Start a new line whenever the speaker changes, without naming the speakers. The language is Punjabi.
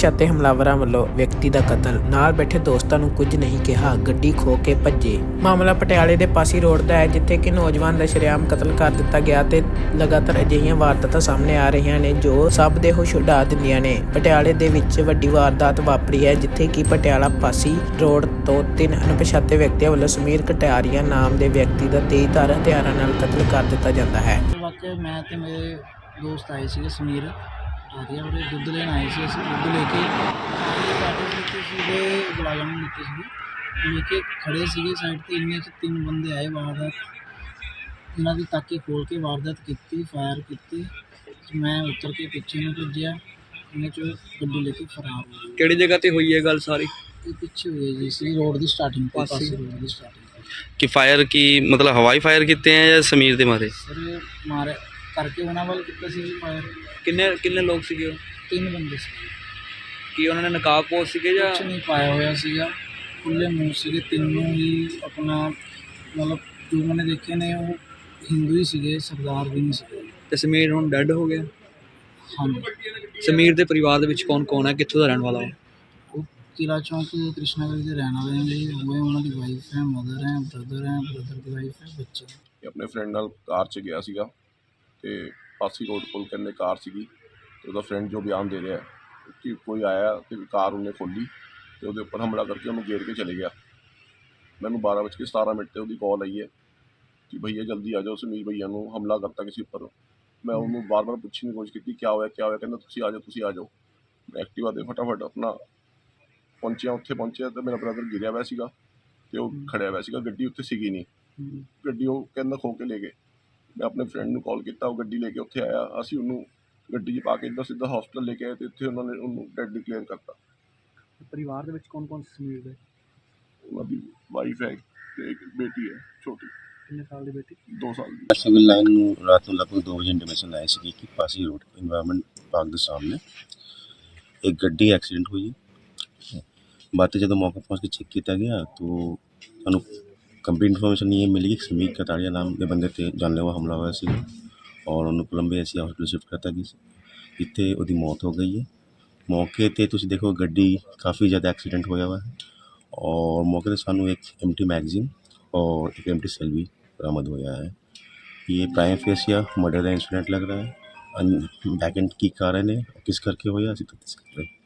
ਅਣਪਛਾਤੇ ਹਮਲਾਵਰਾਂ ਵੱਲੋਂ ਵਿਅਕਤੀ ਦਾ ਕਤਲ। ਨਾਲ ਬੈਠੇ ਦੋਸਤਾਂ ਨੂੰ ਕੁਝ ਨਹੀਂ ਕਿਹਾ। ਗੱਡੀ ਖੋ ਕੇ ਭੱਜੇ। ਮਾਮਲਾ ਪਟਿਆਲੇ ਦੇ ਪਾਸੀ ਰੋਡ ਦਾ ਹੈ, ਜਿੱਥੇ ਕਿ ਨੌਜਵਾਨ ਦਾ ਸ਼ਰੇਆਮ ਕਤਲ ਕਰ ਦਿੱਤਾ ਗਿਆ ਤੇ ਲਗਾਤਾਰ ਅਜਿਹੀਆਂ ਵਾਰਦਾਤਾਂ ਸਾਹਮਣੇ ਆ ਰਹੀਆਂ ਨੇ, ਜੋ ਸਭ ਦੇ ਹੋਸ਼ ਉਡਾ ਦਿੰਦੀਆਂ ਨੇ। ਪਟਿਆਲੇ ਦੇ ਵਿੱਚ ਵੱਡੀ ਵਾਰਦਾਤ ਵਾਪਰੀ ਹੈ, ਜਿੱਥੇ ਕਿ ਪਟਿਆਲਾ ਪਾਸੀ ਰੋਡ ਤੋਂ ਤਿੰਨ ਅਣਪਛਾਤੇ ਵਿਅਕਤੀਆਂ ਵੱਲੋਂ ਸਮੀਰ ਕਟਿਆਰੀਆ ਨਾਮ ਦੇ ਵਿਅਕਤੀ ਦਾ ਤੇਜ਼ਧਾਰ ਹਥਿਆਰਾਂ ਨਾਲ ਕਤਲ ਕਰ ਦਿੱਤਾ ਜਾਂਦਾ ਹੈ।
ਵਾਕਿਆ ਮੈਂ ਤੇ ਮੇਰੇ ਦੋਸਤ ਆਏ ਸੀਗੇ ਸਮੀਰ। ਆਰੀਆ ਉਹਦੇ ਦੁੱਧ ਲੈਣ ਆਏ ਸੀ ਅਸੀਂ ਦੁੱਧ ਲੈ ਕੇ ਸੀਗੇ ਗੁਲਾਬ ਜਾਮੁਨ ਲਿੱਤੇ ਸੀਗੇ ਲੈ ਕੇ ਖੜੇ ਸੀਗੇ ਸਾਈਡ ਤੇ ਇੰਨੇ ਚ ਤਿੰਨ ਬੰਦੇ ਆਏ ਵਾਰਦਾਤ। ਇਹਨਾਂ ਦੀ ਤਾਕੀ ਖੋਲ ਕੇ ਵਾਰਦਾਤ ਕੀਤੀ ਫਾਇਰ ਕੀਤੀ। ਮੈਂ ਉੱਤਰ ਕੇ ਪਿੱਛੇ ਨੂੰ ਭੱਜਿਆ ਇਹਨੇ ਚ ਗੱਡੀ ਲੈ ਕੇ ਫਰਾਰ ਹੋ ਗਏ
ਕਿਹੜੀ ਜਗ੍ਹਾ ਤੇ ਹੋਈ ਹੈ ਗੱਲ ਸਾਰੀ?
ਇਹ ਪਿੱਛੇ ਹੋਏ ਜੀ ਸੀ ਰੋਡ ਦੀ ਸਟਾਰਟਿੰਗ
ਪਾਸੇ।
ਪਾਸੇ ਰੋਡ ਦੀ ਸਟਾਰਟਿੰਗ
ਕਿ ਫਾਇਰ ਕੀ ਮਤਲਬ ਹਵਾਈ ਫਾਇਰ ਕੀਤੇ ਆ ਜਾਂ ਸਮੀਰ ਦੇ ਮਾਰੇ?
ਸਰ ਮਾਰੇ ਕਰਕੇ ਉਹਨਾਂ ਵੱਲ ਕੀਤਾ ਸੀ ਜੀ ਫਾਇਰ
ਕਿੰਨੇ ਕਿੰਨੇ ਲੋਕ ਸੀਗੇ ਉਹ?
ਤਿੰਨ ਬੰਦੇ ਸੀ।
ਕੀ ਉਹਨਾਂ ਨੇ ਨਕਾਬ ਪੋਸ ਸੀਗੇ ਜਾਂ?
ਕੁਛ ਨਹੀਂ ਪਾਇਆ ਹੋਇਆ ਸੀਗਾ। ਖੁੱਲੇ ਮੂੰਹ ਸੀਗੇ। ਤਿੰਨੋਂ ਹੀ ਆਪਣਾ ਮਤਲਬ ਜੋ ਮੈंने ਦੇਖੇ ਨੇ ਉਹ ਹਿੰਦੂ ਹੀ ਸੀਗੇ ਸਰਦਾਰ ਵੀ ਨਹੀਂ ਸੀਗੇ।
ਤੇ ਸਮੀਰ ਹੁਣ ਡੈੱਡ ਹੋ ਗਿਆ?
ਹਾਂਜੀ।
ਸਮੀਰ ਦੇ ਪਰਿਵਾਰ ਦੇ ਵਿੱਚ ਕੌਣ ਕੌਣ ਹੈ? ਕਿੱਥੋਂ ਦਾ ਰਹਿਣ ਵਾਲਾ ਹੈ?
ਉਹ ਕਿਲਾ ਚੌਂਕ ਕ੍ਰਿਸ਼ਨਾ ਗਲੀ ਦੇ ਰਹਿਣ ਵਾਲੇ ਨੇ। ਜੀ ਉਹ ਉਹਨਾਂ ਦੀ ਵਾਈਫ ਹੈ ਮਦਰ ਹੈ ਬ੍ਰਦਰ ਹੈ ਬ੍ਰਦਰ ਦੀ ਵਾਈਫ ਹੈ ਬੱਚੇ ਹੈ।
ਆਪਣੇ ਫਰੈਂਡ ਨਾਲ ਕਾਰ 'ਚ ਗਿਆ ਸੀਗਾ ਤੇ ਪਾਸੀ ਰੋਡ ਕੋਲ ਕਹਿੰਦੇ ਕਾਰ ਸੀਗੀ ਤੇ ਉਹਦਾ ਫਰੈਂਡ ਜੋ ਬਿਆਨ ਦੇ ਰਿਹਾ ਕਿ ਕੋਈ ਆਇਆ ਤੇ ਕਾਰ ਉਹਨੇ ਖੋਲੀ ਤੇ ਉਹਦੇ ਉੱਪਰ ਹਮਲਾ ਕਰਕੇ ਉਹਨੂੰ ਘੇਰ ਕੇ ਚਲੇ ਗਿਆ। ਮੈਨੂੰ 12:17 ਮਿੰਟ ਤੇ ਉਹਦੀ ਕਾਲ ਆਈ ਹੈ ਕਿ ਭਈਆ ਜਲਦੀ ਆ ਜਾਓ ਸਮੀਰ ਭਈਆ ਨੂੰ ਹਮਲਾ ਕਰਤਾ ਕਿਸੇ ਉੱਪਰ। ਮੈਂ ਉਹਨੂੰ ਬਾਰ-ਬਾਰ ਪੁੱਛਣ ਦੀ ਕੋਸ਼ਿਸ਼ ਕੀਤੀ ਕਿਆ ਹੋਇਆ ਕਿਆ ਹੋਇਆ? ਕਹਿੰਦਾ ਤੁਸੀਂ ਆ ਜਾਓ ਤੁਸੀਂ ਆ ਜਾਓ। ਮੈਂ ਐਕਟਿਵਾ ਤੇ ਫਟਾਫਟ ਆਪਣਾ ਪਹੁੰਚਿਆ ਉੱਥੇ ਪਹੁੰਚਿਆ ਤੇ ਮੇਰਾ ਬ੍ਰਦਰ ਗਿਰਿਆ ਹੋਇਆ ਸੀਗਾ ਤੇ ਉਹ ਖੜਿਆ ਹੋਇਆ ਸੀਗਾ ਗੱਡੀ ਉੱਥੇ ਸੀਗੀ ਨਹੀਂ। ਗੱਡੀ ਉਹ ਕਹਿੰਦਾ ਖੋ ਕੇ ਲੈ ਗਏ। ਮੈਂ ਆਪਣੇ ਫਰੈਂਡ ਨੂੰ ਕਾਲ ਕੀਤਾ ਉਹ ਗੱਡੀ ਲੈ ਕੇ ਉੱਥੇ ਆਇਆ। ਅਸੀਂ ਉਹਨੂੰ ਗੱਡੀ 'ਚ ਪਾ ਕੇ ਇੱਧਰ ਸਿੱਧਾ ਹਸਪੀਟਲ ਲੈ ਕੇ ਆਏ ਤੇ ਇੱਥੇ ਉਹਨਾਂ ਨੇ ਉਹਨੂੰ ਡੈਡ ਡਿਕਲੇਅਰ ਕਰਤਾ।
ਪਰਿਵਾਰ ਦੇ ਵਿੱਚ ਕੌਣ ਕੌਣ ਸਮੀਰ ਦੇ?
ਉਹਨਾਂ ਦੀ ਵਾਈਫ ਹੈ ਤੇ ਇੱਕ ਬੇਟੀ ਹੈ ਛੋਟੀ।
ਕਿੰਨੇ ਸਾਲ ਦੀ ਬੇਟੀ?
2 ਸਾਲ ਦੀ।
ਸਿਵਲ ਲਾਈਨ ਨੂੰ ਰਾਤ ਨੂੰ ਲਗਭਗ 2 ਵਜੇ ਇੰਟੀਮੇਸ਼ਨ ਆਈ ਸੀ ਕਿ ਪਾਸੀ ਰੋਡ ਇਨਵਾਇਰਨਮੈਂਟ ਪਾਰਕ ਦੇ ਸਾਹਮਣੇ ਇੱਕ ਗੱਡੀ ਐਕਸੀਡੈਂਟ ਹੋਈ ਹੈ। ਬਾਅਦ 'ਚ ਜਦੋਂ ਮੌਕੇ ਪਹੁੰਚ ਕੇ ਚੈੱਕ ਕੀਤਾ ਗਿਆ ਤਾਂ ਸਾਨੂੰ ਕੰਪਲੀਟ ਇਨਫੋਰਮੇਸ਼ਨ ਇਹ ਮਿਲੀ ਕਿ ਸਮੀਰ ਕਤਾੜੀਆ ਨਾਮ ਦੇ ਬੰਦੇ ਤੇ ਜਾਨਲੇਵਾ ਹਮਲਾ ਹੋਇਆ ਸੀ ਔਰ ਉਹਨੂੰ ਕੋਲੰਬੀਆ ਐਸੀ ਹਸਪੀਟਲ ਸ਼ਿਫਟ ਕਰਤਾ ਗਿਆ ਸੀ ਜਿੱਥੇ ਉਹਦੀ ਮੌਤ ਹੋ ਗਈ ਹੈ ਮੌਕੇ ਤੇ ਤੁਸੀਂ ਦੇਖੋ ਗੱਡੀ ਕਾਫੀ ਜ਼ਿਆਦਾ ਐਕਸੀਡੈਂਟ ਹੋਇਆ ਹੋਇਆ ਹੈ ਔਰ ਮੌਕੇ ਤੇ ਸਾਨੂੰ ਇੱਕ ਐਮਟੀ ਮੈਗਜ਼ੀਨ और एक एम सेल भी बरामद होया है ये प्राइम फेस या मर्डर का इंसिडेंट लग रहा है बैक एंड की कारण है किस करके होया ਅਸੀਂ ਤਫਤੀਸ਼ ਕਰ ਰਹੇ